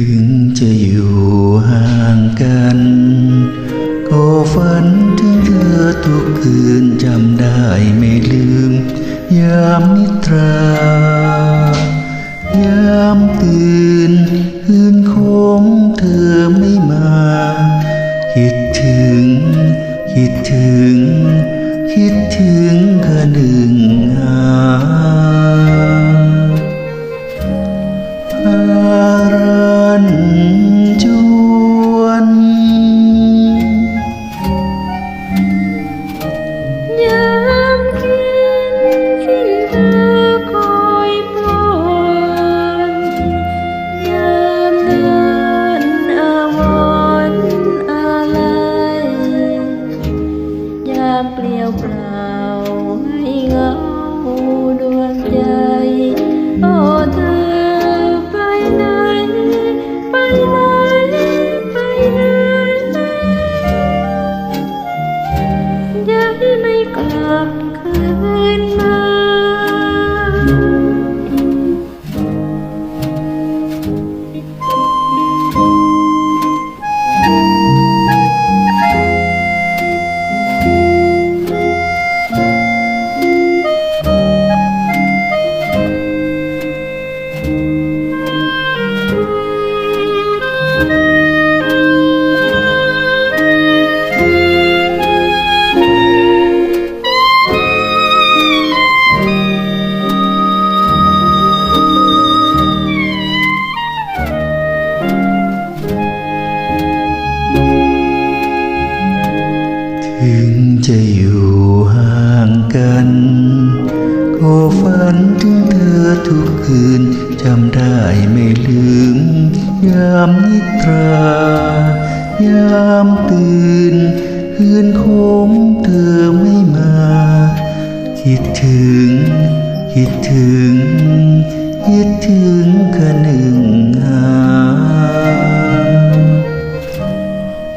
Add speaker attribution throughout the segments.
Speaker 1: ถึงจะอยู่ห่างกัน ก็ฝันถึงเธอทุกคืนจำได้
Speaker 2: ไม่ลืม ยามนิทรา ยามตื่นคืนคงเธอไม่มา คิด
Speaker 1: ถึง จะอยู่ห่างกันก็ฝันถึงเธอทุกคืนจำได้ไม่ลืม ยามนิทรา ยามตื่น คืนคงเธอไม่มา คิดถึง คิดถึง คิดถึงคะหนึ่งหา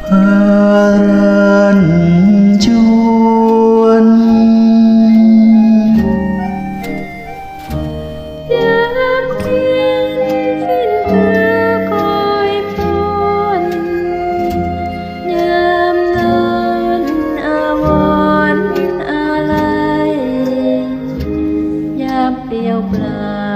Speaker 1: พารัน
Speaker 2: e ao.